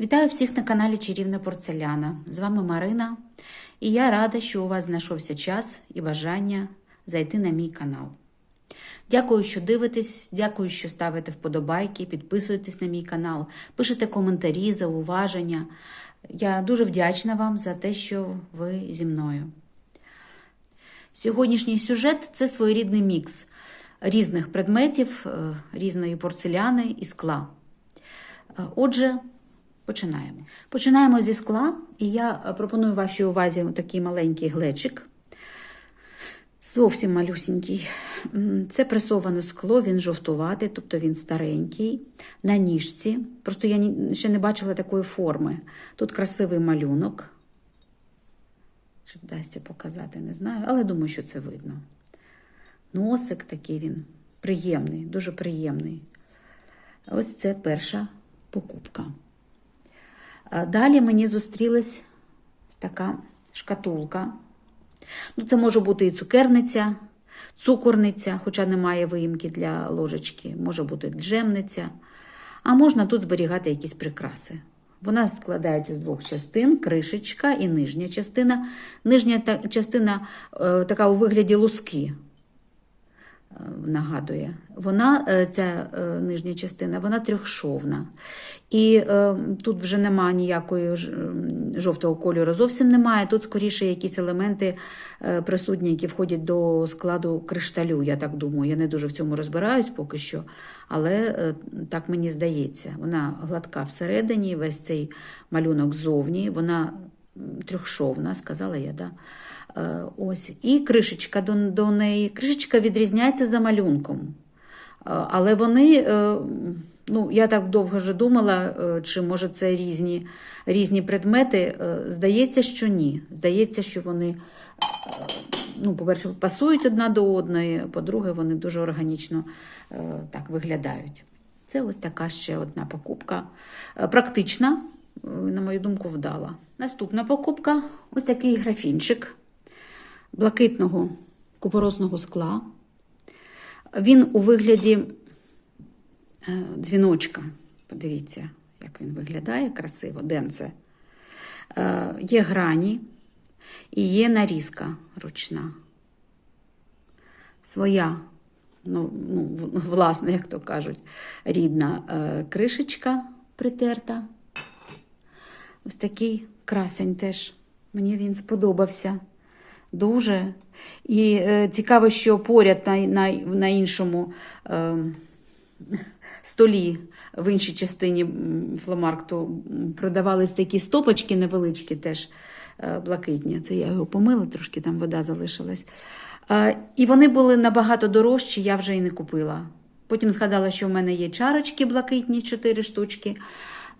Вітаю всіх на каналі Чарівна Порцеляна. З вами Марина, і я рада, що у вас знайшовся час і бажання зайти на мій канал. Дякую, що дивитесь, дякую, що ставите вподобайки, підписуєтесь на мій канал, пишете коментарі, зауваження. Я дуже вдячна вам за те, що ви зі мною. Сьогоднішній сюжет це своєрідний мікс різних предметів, е, різної порцеляни і скла. Е, Отже, починаємо. Починаємо зі скла, і я е, пропоную вашій увазі такий маленький глечик. Зовсім малюсінький. Це пресоване скло, він жовтуватий, тобто він старенький, на ніжці. Просто я ще не бачила такої форми. Тут красивий малюнок. Чи вдасться показати, не знаю, але думаю, що це видно. Носик такий він приємний, дуже приємний. Ось це перша покупка. Далі мені зустрілась така шкатулка. Ну, це може бути і цукерниця, цукорниця, хоча немає виїмки для ложечки, може бути джемниця. А можна тут зберігати якісь прикраси. Вона складається з двох частин: кришечка і нижня частина. Нижня частина е, така у вигляді луски нагадує. Вона, е, ця е, нижня частина, вона трьохшовна. І е, тут вже немає ніякої жовтого кольору, зовсім немає. Тут скоріше якісь елементи е, присутні, які входять до складу кришталю, я так думаю. Я не дуже в цьому розбираюсь поки що, але е, так мені здається. Вона гладка всередині, весь цей малюнок ззовні, вона трьохшовна, сказала я, да? Е, Ось. І кришечка до, до неї. Кришечка відрізняється за малюнком. Е, Але вони, е, ну, я так довго вже думала, чи може це різні, різні предмети. Здається, що ні. Здається, що вони, ну, по-перше, пасують одна до одної, по-друге, вони дуже органічно так виглядають. Це ось така ще одна покупка. Практична, на мою думку, вдала. Наступна покупка ось такий графінчик блакитного купоросного скла. Він у вигляді е, дзвіночка. Подивіться, як він виглядає красиво, денце. Е, Є грані і є нарізка ручна. Своя, ну, ну, в- як то кажуть, рідна е, кришечка притерта. Ось такий красень теж. Мені він сподобався. Дуже. І е, цікаво, що поряд на, на, на іншому е, столі, в іншій частині фломаркту, продавались такі стопочки невеличкі, теж е, блакитні. Це я його помила, трошки там вода залишилась. Е, і вони були набагато дорожчі, я вже і не купила. Потім згадала, що в мене є чарочки блакитні, 4 штучки.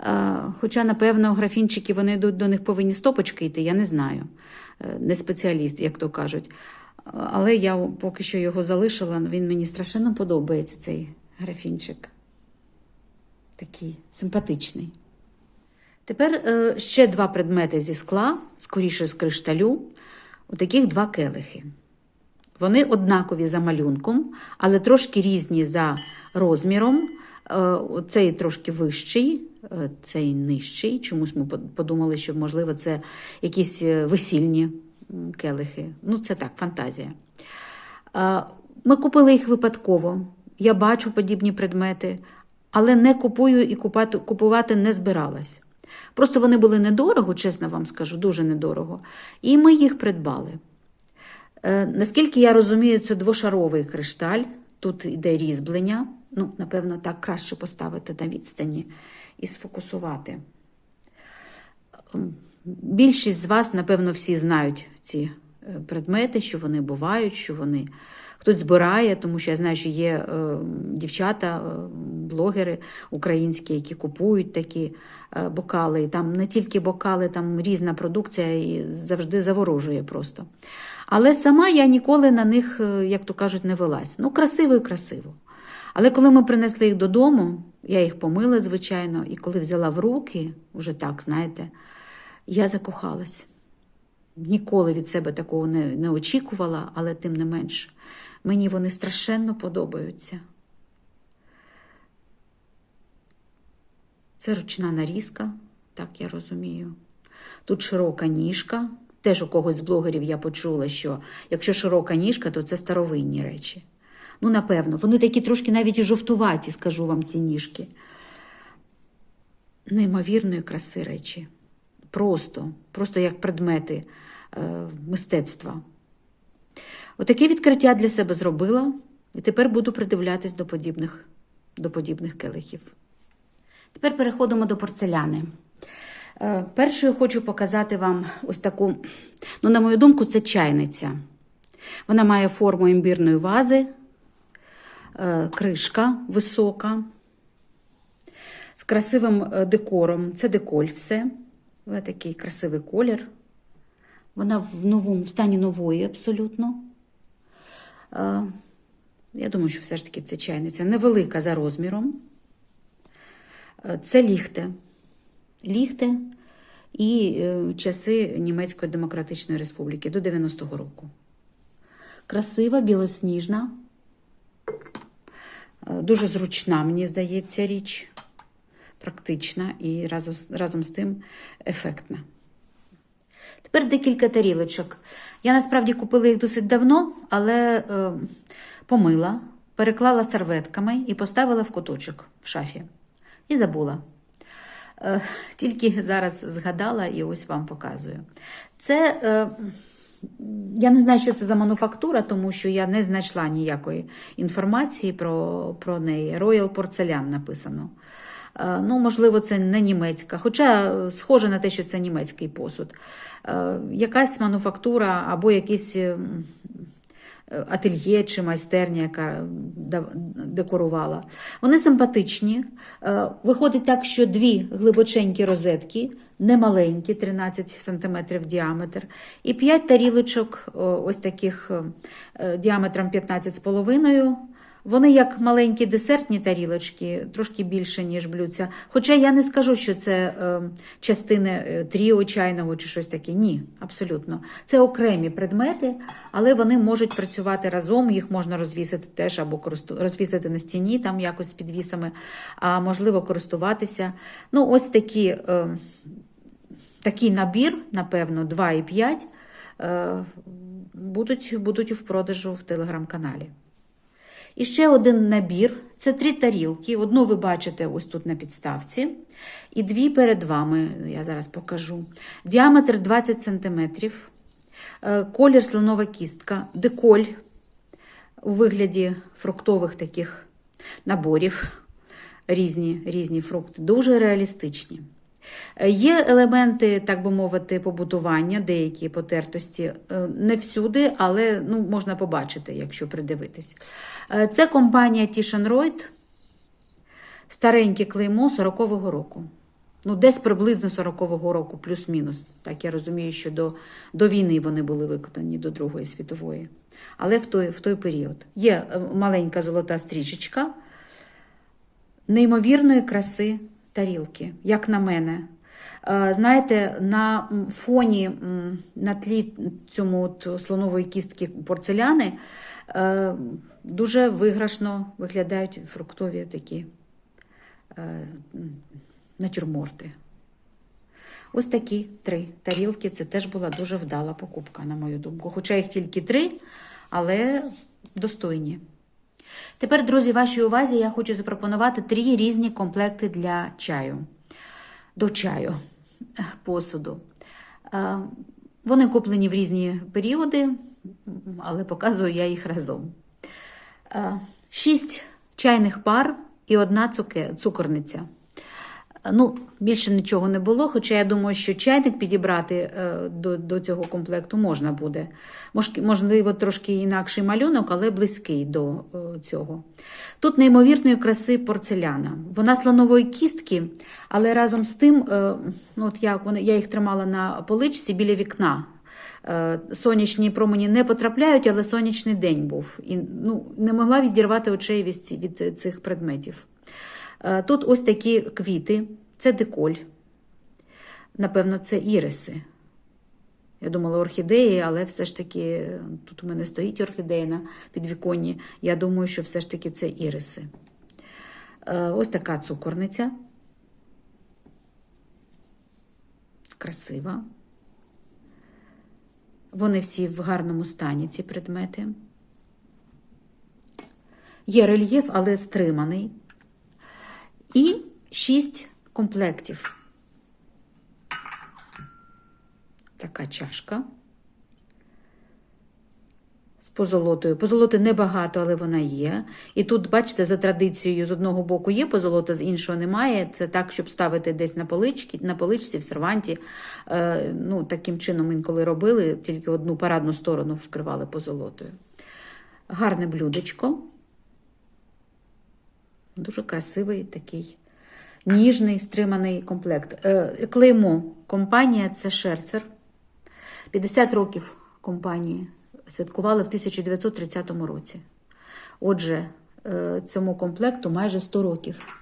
Е, Хоча, напевно, графінчики вони до, до них повинні стопочки йти, я не знаю. Е, Не спеціаліст, як то кажуть. Е, Але я поки що його залишила, він мені страшенно подобається, цей графінчик. Такий симпатичний. Тепер е, ще два предмети зі скла, скоріше з кришталю. Отаких два келихи. Вони однакові за малюнком, але трошки різні за розміром. Е, Цей трошки вищий, е, цей нижчий. Чомусь ми подумали, що, можливо, це якісь е, весільні келихи. Ну, це так, фантазія. Ми купили їх випадково. Я бачу подібні предмети, але не купую і купати, купувати не збиралась. Просто вони були недорого, чесно вам скажу, дуже недорого. І ми їх придбали. Наскільки я розумію, це двошаровий кришталь. Тут йде різьблення. Ну, напевно, так краще поставити на відстані і сфокусувати. Ем, Більшість з вас, напевно, всі знають ці е, предмети, що вони бувають, що вони хтось збирає, тому що я знаю, що є е, дівчата, е, блогери українські, які купують такі е, бокали. І там не тільки бокали, там різна продукція і завжди заворожує просто. Але сама я ніколи на них, е, як то кажуть, не велась. Ну, красиво і красиво. Але коли ми принесли їх додому, я їх помила, звичайно, і коли взяла в руки, вже так, знаєте, я закохалась. Ніколи від себе такого не, не очікувала, але тим не менш, мені вони страшенно подобаються. Це ручна нарізка, так я розумію. Тут широка ніжка. Теж у когось з блогерів я почула, що якщо широка ніжка, то це старовинні речі. Ну, напевно, вони такі трошки навіть і жовтуваті, скажу вам, ці ніжки. Неймовірної краси речі. Просто, просто як предмети е, мистецтва. Отаке відкриття для себе зробила, і тепер буду придивлятись до подібних, до подібних келихів. Тепер переходимо до порцеляни. Е, Першою хочу показати вам ось таку, ну, на мою думку, це чайниця. Вона має форму імбірної вази, кришка висока, з красивим е, декором. Це деколь все. Ось такий красивий колір. Вона в новому в стані нової абсолютно. Е, Я думаю, що все ж таки це чайниця невелика за розміром. Е, Це ліхте. Ліхте і е, часи Німецької Демократичної Республіки до 90-го року. Красива, білосніжна, е, дуже зручна, мені здається, річ, практична і разом з тим ефектна. Тепер декілька тарілочок. Я насправді купила їх досить давно, але е, помила, переклала серветками і поставила в куточок в шафі. І забула. Е, тільки зараз згадала і ось вам показую. Це. Е, я не знаю, що це за мануфактура, тому що я не знайшла ніякої інформації про, про неї. Royal Porcelain написано. Е, Ну, можливо, це не німецька, хоча е, схоже на те, що це німецький посуд. Е, Якась мануфактура або е, ательє чи майстерня, яка декорувала. Вони симпатичні. Е, Виходить так, що дві глибоченькі розетки, немаленькі, 13 см діаметр, і 5 тарілочок, ось таких е, діаметром 15,5 вони як маленькі десертні тарілочки, трошки більше, ніж блюдця. Хоча я не скажу, що це е, частини е, тріо чайного чи щось таке. Ні, абсолютно. Це окремі предмети, але вони можуть працювати разом, їх можна розвісити теж або розвісити на стіні, там якось з підвісами, а можливо користуватися. Ну, ось такі, е, такий набір, напевно, 2,5 е, будуть, будуть в продажу в телеграм-каналі. І ще один набір. Це три тарілки. Одну ви бачите ось тут на підставці, і дві перед вами, я зараз покажу. Діаметр 20 см, е, колір слонова кістка, деколь у вигляді фруктових таких наборів, різні, різні фрукти, дуже реалістичні. Е, Є елементи, так би мовити, побутування, деякі потертості, е, не всюди, але ну, можна побачити, якщо придивитись. Е, Це компанія Тішенройд, стареньке клеймо 40-го року. Ну, десь приблизно 40-го року, плюс-мінус. Так я розумію, що до, до війни вони були виконані до Другої світової. Але в той, в той період. Є маленька золота стрічечка, неймовірної краси тарілки, як на мене. Е, Знаєте, на фоні, на тлі цьому от слонової кістки порцеляни е, дуже виграшно виглядають фруктові такі е, натюрморти. Ось такі три тарілки. Це теж була дуже вдала покупка, на мою думку. Хоча їх тільки три, але достойні. Тепер, друзі, вашій увазі я хочу запропонувати три різні комплекти для чаю. До чаю посуду. Е, Вони куплені в різні періоди, але показую я їх разом. Е, Шість чайних пар і одна цукерниця. Ну, більше нічого не було, хоча я думаю, що чайник підібрати е, до, до цього комплекту можна буде. Мож- Можливо, трошки інакший малюнок, але близький до е, цього. Тут неймовірної краси порцеляна. Вона слонової кістки, але разом з тим, е, ну, от я, вони- я їх тримала на поличці біля вікна. Е, Сонячні промені не потрапляють, але сонячний день був. І ну, не могла відірвати очей від цих предметів. Е, Тут ось такі квіти, це деколь. Напевно, це іриси. Я думала орхідеї, але все ж таки тут у мене стоїть орхідея на підвіконні. Я думаю, що все ж таки це іриси. Е, Ось така цукорниця. красива. Вони всі в гарному стані, ці предмети. Є рельєф, але стриманий. І шість комплектів. Така чашка. З позолотою. Позолоти небагато, але вона є. І тут, бачите, за традицією, з одного боку є позолота, з іншого немає. Це так, щоб ставити десь на поличці, на поличці в серванті. Е, ну, таким чином інколи робили, тільки одну парадну сторону вкривали позолотою. Гарне блюдечко. Дуже красивий такий ніжний, стриманий комплект. Е, клеймо компанія це Шерцер. 50 років компанії святкували в 1930 році. Отже, е, цьому комплекту майже 100 років.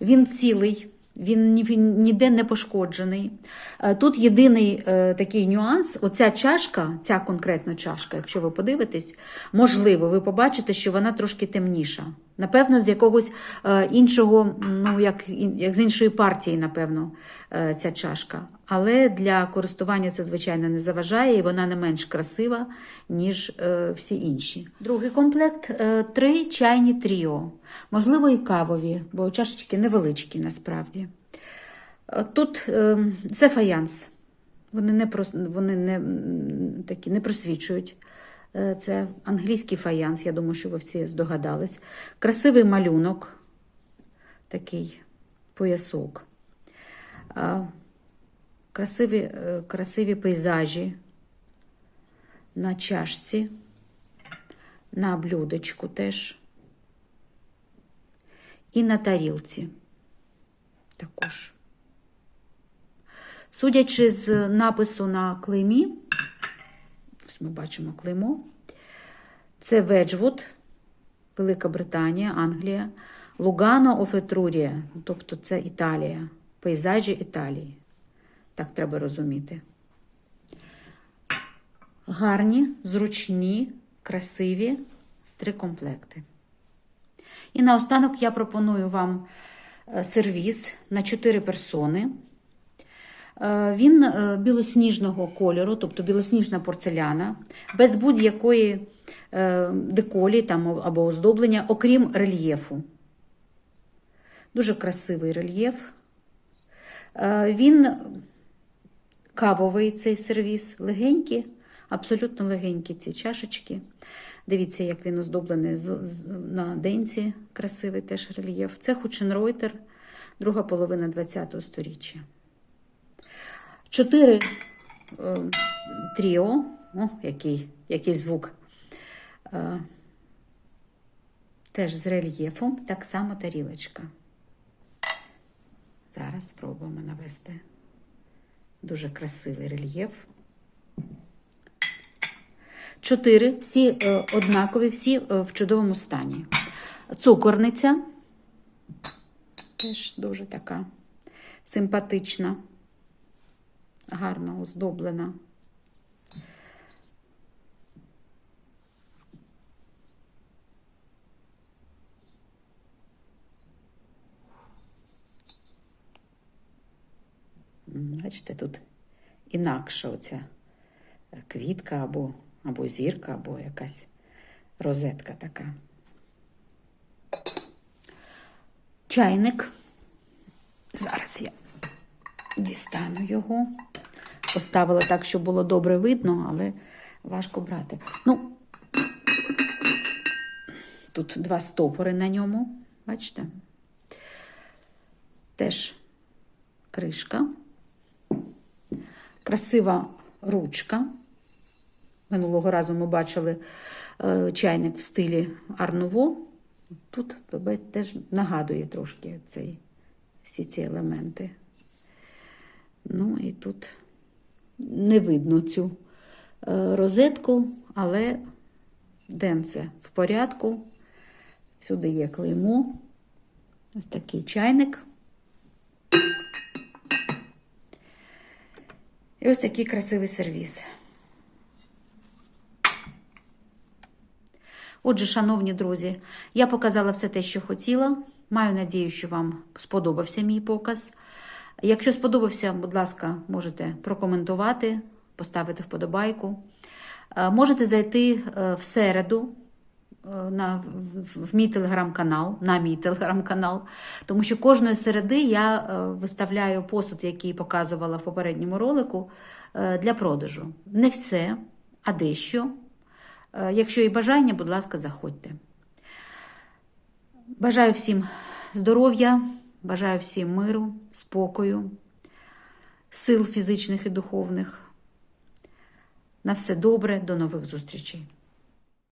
Він цілий, він ніде не пошкоджений. Е, Тут єдиний такий нюанс: оця чашка, ця конкретна чашка, якщо ви подивитесь, можливо, ви побачите, що вона трошки темніша. Напевно, з якогось е, іншого, ну як, як з іншої партії, напевно, е, ця чашка. Але для користування це, звичайно, не заважає, і вона не менш красива, ніж е, всі інші. Другий комплект три чайні тріо, можливо, і кавові, бо чашечки невеличкі насправді. Тут це фаянс. Вони не, вони не, такі, не просвічують. Е, Це англійський фаянс, я думаю, що ви всі здогадались. Красивий малюнок, такий поясок. Красиві, е, красиві пейзажі на чашці, на блюдечку теж. І на тарілці також. Судячи з напису на клеймі, ось ми бачимо клеймо. Це Веджвуд, Велика Британія, Англія, Лугано оф Етрурія, тобто це Італія, пейзажі Італії. Так треба розуміти. Гарні, зручні, красиві три комплекти. І наостанок я пропоную вам е, сервіс на 4 персони. Е, Він е, білосніжного кольору, тобто білосніжна порцеляна, без будь-якої е, деколі там, або оздоблення, окрім рельєфу. Дуже красивий рельєф. Він кавовий цей сервіс, легенькі, абсолютно легенькі ці чашечки. Дивіться, як він оздоблений на денці, красивий теж рельєф. Це Хученройтер, друга половина ХХ століття. Чотири е, тріо, о, який, який звук. Е, теж з рельєфом, так само тарілочка. Зараз спробуємо навести. Дуже красивий рельєф. Чотири, всі е, однакові, всі е, в чудовому стані. Цукорниця теж дуже така симпатична, гарно оздоблена. Бачите, тут інакша оця квітка або, або зірка, або якась розетка така. Чайник. Зараз я дістану його. Поставила так, щоб було добре видно, але важко брати. Ну, тут два стопори на ньому, бачите? Теж кришка. Красива ручка. Минулого разу ми бачили е, чайник в стилі Арнуво. Тут теж нагадує трошки цей, всі ці елементи. Ну і тут не видно цю е, розетку, але денце в порядку. Сюди є клеймо. Ось такий чайник. І ось такий красивий сервіс. Отже, шановні друзі, я показала все те, що хотіла. Маю надію, що вам сподобався мій показ. Якщо сподобався, будь ласка, можете прокоментувати, поставити вподобайку. Е, Можете зайти е, в середу е, на, в, мій телеграм-канал, на мій телеграм-канал, тому що кожної середи я виставляю посуд, який показувала в попередньому ролику, для продажу. Не все, а дещо. Якщо є бажання, будь ласка, заходьте. Бажаю всім здоров'я, бажаю всім миру, спокою, сил фізичних і духовних. На все добре, до нових зустрічей.